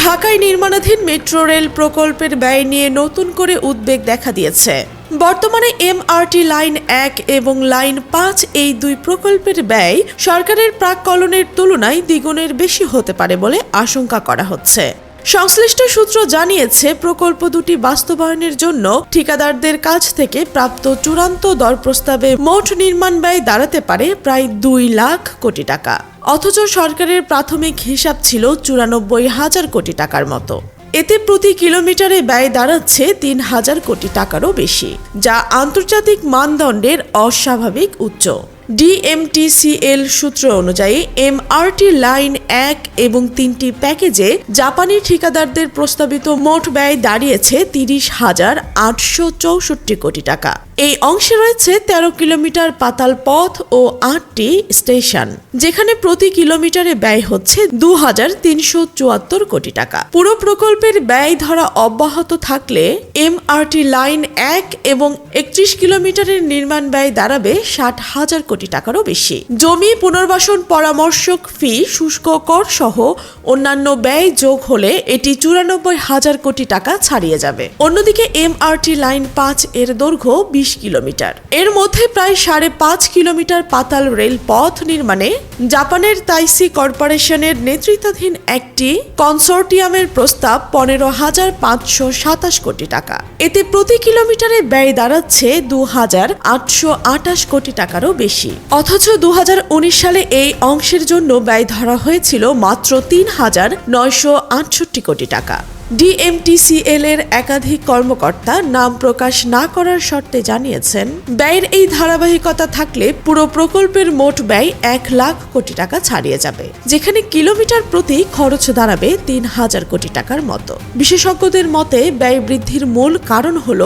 ঢাকায় নির্মাণাধীন metro rail প্রকল্পের ব্যয় নিয়ে নতুন করে উদ্বেগ দেখা দিয়েছে। বর্তমানে এমআরটি লাইন এক এবং লাইন পাঁচ এই দুই প্রকল্পের ব্যয় সরকারের প্রাককলনের তুলনায় দ্বিগুণের বেশি হতে পারে বলে আশঙ্কা করা হচ্ছে। সংশ্লিষ্ট সূত্র জানিয়েছে, প্রকল্প দুটি বাস্তবায়নের জন্য ঠিকাদারদের কাছ থেকে প্রাপ্ত চূড়ান্ত দর প্রস্তাবে মোট নির্মাণ ব্যয় দাঁড়াতে পারে প্রায় দুই লাখ কোটি টাকা। অথচ সরকারের প্রাথমিক হিসাব ছিল চুরানব্বই হাজার কোটি টাকার মতো। এতে প্রতি কিলোমিটারে ব্যয় দাঁড়াচ্ছে তিন হাজার কোটি টাকারও বেশি, যা আন্তর্জাতিক মানদণ্ডের অস্বাভাবিক উচ্চ। ডিএমটিসিএল সূত্র অনুযায়ী, এমআরটি লাইন এক এবং তিনটি প্যাকেজে জাপানি ঠিকাদারদের প্রস্তাবিত মোট ব্যয় দাঁড়িয়েছে তিরিশ হাজার আটশো চৌষট্টি কোটি টাকা। এই অংশে রয়েছে তেরো কিলোমিটার পাতাল পথ ও আটটি স্টেশন, যেখানে প্রতি কিলোমিটারে ব্যয় হচ্ছে দু হাজার তিনশো চুয়াত্তর কোটি টাকা। পুরো প্রকল্পের ব্যয় ধরা অব্যাহত থাকলে এমআরটি লাইন এক এবং একত্রিশ কিলোমিটারের নির্মাণ ব্যয় দাঁড়াবে ষাট হাজার কোটি টাকারও বেশি। জমি পুনর্বাসন পরামর্শক ফি শুষ্ক কর সহ অন্যান্য ব্যয় যোগ হলে এটি চুরানব্বই হাজার কোটি টাকা ছাড়িয়ে যাবে। অন্যদিকে এমআরটি লাইন পাঁচ এর দৈর্ঘ্য বিশ কিলোমিটার। এর মধ্যে প্রায় সাড়ে পাঁচ কিলোমিটার পাতাল রেল পথ নির্মাণে জাপানের তাইসি কর্পোরেশনের নেতৃত্বাধীন একটি কনসোর্টিয়ামের প্রস্তাব পনেরো হাজার পাঁচশো সাতাশ কোটি টাকা। এতে প্রতি কিলোমিটারে ব্যয় দাঁড়াচ্ছে দু হাজার আটশো আটাশ কোটি টাকারও বেশি। অথচ দু হাজার উনিশ সালে এই অংশের জন্য ব্যয় ধরা হয়েছিল মাত্র তিন হাজার নয়শো আটষট্টি কোটি টাকা। ডিএমটিসিএল এর একাধিক কর্মকর্তা নাম প্রকাশ না করার শর্তে জানিয়েছেন, ব্যয়ের এই ধারাবাহিকতা থাকলে পুরো প্রকল্পের মোট ব্যয় এক লাখ কোটি টাকা ছাড়িয়ে যাবে, যেখানে কিলোমিটার প্রতি খরচ দাঁড়াবে তিন হাজার কোটি টাকার মতো। বিশেষজ্ঞদের মতে, ব্যয় বৃদ্ধির মূল কারণ হল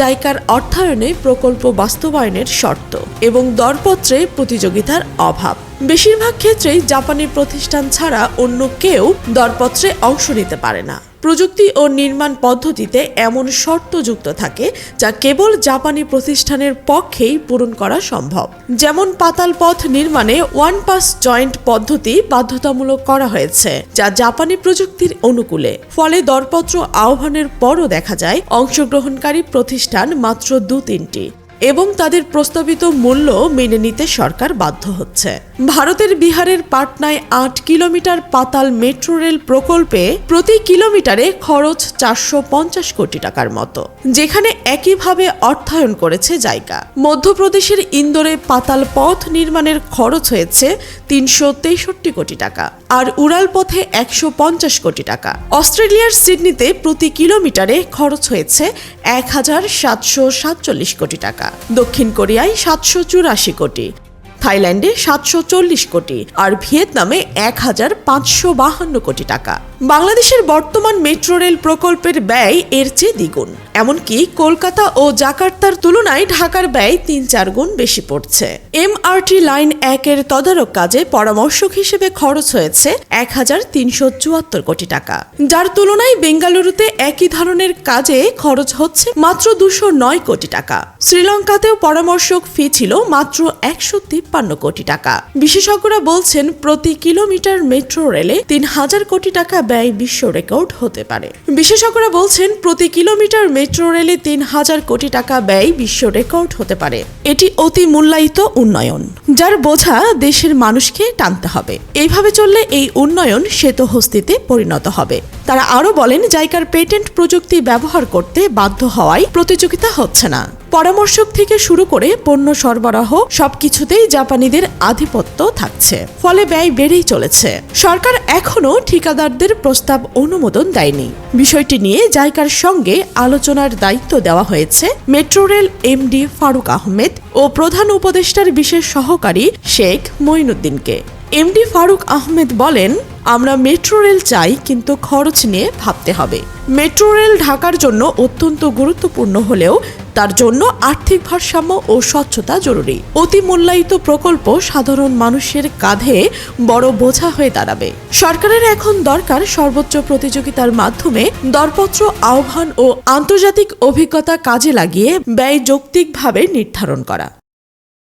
জায়কার অর্থায়নে প্রকল্প বাস্তবায়নের শর্ত এবং দরপত্রে প্রতিযোগিতার অভাব। বেশিরভাগ ক্ষেত্রেই জাপানি প্রতিষ্ঠান ছাড়া অন্য কেউ দরপত্রে অংশ নিতে পারে না। প্রযুক্তি ও নির্মাণ পদ্ধতিতে এমন শর্ত যুক্ত থাকে যা কেবল জাপানি প্রতিষ্ঠানের পক্ষেই পূরণ করা সম্ভব। যেমন পাতাল পথ নির্মাণে ওয়ান পাস জয়েন্ট পদ্ধতি বাধ্যতামূলক করা হয়েছে, যা জাপানি প্রযুক্তির অনুকূলে। ফলে দরপত্র আহ্বানের পরও দেখা যায়, অংশগ্রহণকারী প্রতিষ্ঠান মাত্র দু তিনটি এবং তাদের প্রস্তাবিত মূল্য মেনে নিতে সরকার বাধ্য হচ্ছে। ভারতের বিহারের পাটনায় আট কিলোমিটার পাতাল মেট্রো রেল প্রকল্পে প্রতি কিলোমিটারে খরচ চারশো পঞ্চাশ কোটি টাকার মতো, যেখানে একইভাবে অর্থায়ন করেছে জায়গা। মধ্যপ্রদেশের ইন্দোরে পাতাল পথ নির্মাণের খরচ হয়েছে তিনশো তেষট্টি কোটি টাকা, আর উড়াল পথে একশো পঞ্চাশ কোটি টাকা। অস্ট্রেলিয়ার সিডনিতে প্রতি কিলোমিটারে খরচ হয়েছে এক হাজার সাতশো সাতচল্লিশ কোটি টাকা। দক্ষিণ কোরিয়ায় সাতশো চুরাশি কোটি। থাইল্যান্ডে সাতশো চল্লিশ কোটি। আর ভিয়েতনামে এক হাজার পাঁচশো বাহান্ন কোটি টাকা। বাংলাদেশের বর্তমান মেট্রো রেল প্রকল্পের ব্যয় এর চেয়ে দ্বিগুণ। এমনকি কলকাতা ও জাকার্তার তুলনায় ঢাকার ব্যয় তিন চার গুণ বেশি পড়ছে। এমআরটি লাইন একের তদারক কাজে পরামর্শক হিসেবে খরচ হয়েছে এক হাজার তিনশো চুয়াত্তর কোটি টাকা। যার তুলনায় বেঙ্গালুরুতে একই ধরনের কাজে খরচ হচ্ছে মাত্র দুশো নয় কোটি টাকা। শ্রীলঙ্কাতেও পরামর্শক ফি ছিল মাত্র একশো তিপ্পান্ন কোটি টাকা। বিশেষজ্ঞরা বলছেন, প্রতি কিলোমিটার মেট্রো রেলে তিন হাজার কোটি টাকা ব্যয় বিশ্ব রেকর্ড হতে পারে। বিশেষজ্ঞরা বলছেন, প্রতি কিলোমিটার মেট্রো রেলে তিন হাজার কোটি টাকা ব্যয় বিশ্ব রেকর্ড হতে পারে। এটি অতি মূল্যায়িত উন্নয়ন, যার বোঝা দেশের মানুষকে টানতে হবে। এইভাবে চললে এই উন্নয়ন শ্বেতহস্তিতে পরিণত হবে। তারা আরও বলেন, জাইকার পেটেন্ট প্রযুক্তি ব্যবহার করতে বাধ্য হওয়ায় প্রতিযোগিতা হচ্ছে না। পরামর্শক থেকে শুরু করে পণ্য সরবরাহ, সবকিছুতেই জাপানিদের আধিপত্য থাকছে। ফলে ব্যয় বেড়েই চলেছে। সরকার এখনও ঠিকাদারদের প্রস্তাব অনুমোদন দেয়নি। বিষয়টি নিয়ে জাইকার সঙ্গে আলোচনার দায়িত্ব দেওয়া হয়েছে metro rail MD Faruk Ahmed ও প্রধান উপদেষ্টার বিশেষ সহকারী শেখ মঈনুদ্দিনকে। এমডি ফারুক আহমেদ বলেন আমরা মেট্রো রেল চাই, কিন্তু খরচ নিয়ে ভাবতে হবে। মেট্রো রেল ঢাকার জন্য অত্যন্ত গুরুত্বপূর্ণ হলেও তার জন্য আর্থিক ভারসাম্য ও স্বচ্ছতা জরুরি। অতি মূল্যায়িত প্রকল্প সাধারণ মানুষের কাঁধে বড় বোঝা হয়ে দাঁড়াবে। সরকারের এখন দরকার সর্বোচ্চ প্রতিযোগিতার মাধ্যমে দরপত্র, আহ্বান ও আন্তর্জাতিক অভিজ্ঞতা কাজে লাগিয়ে ব্যয় যৌক্তিকভাবে নির্ধারণ করা।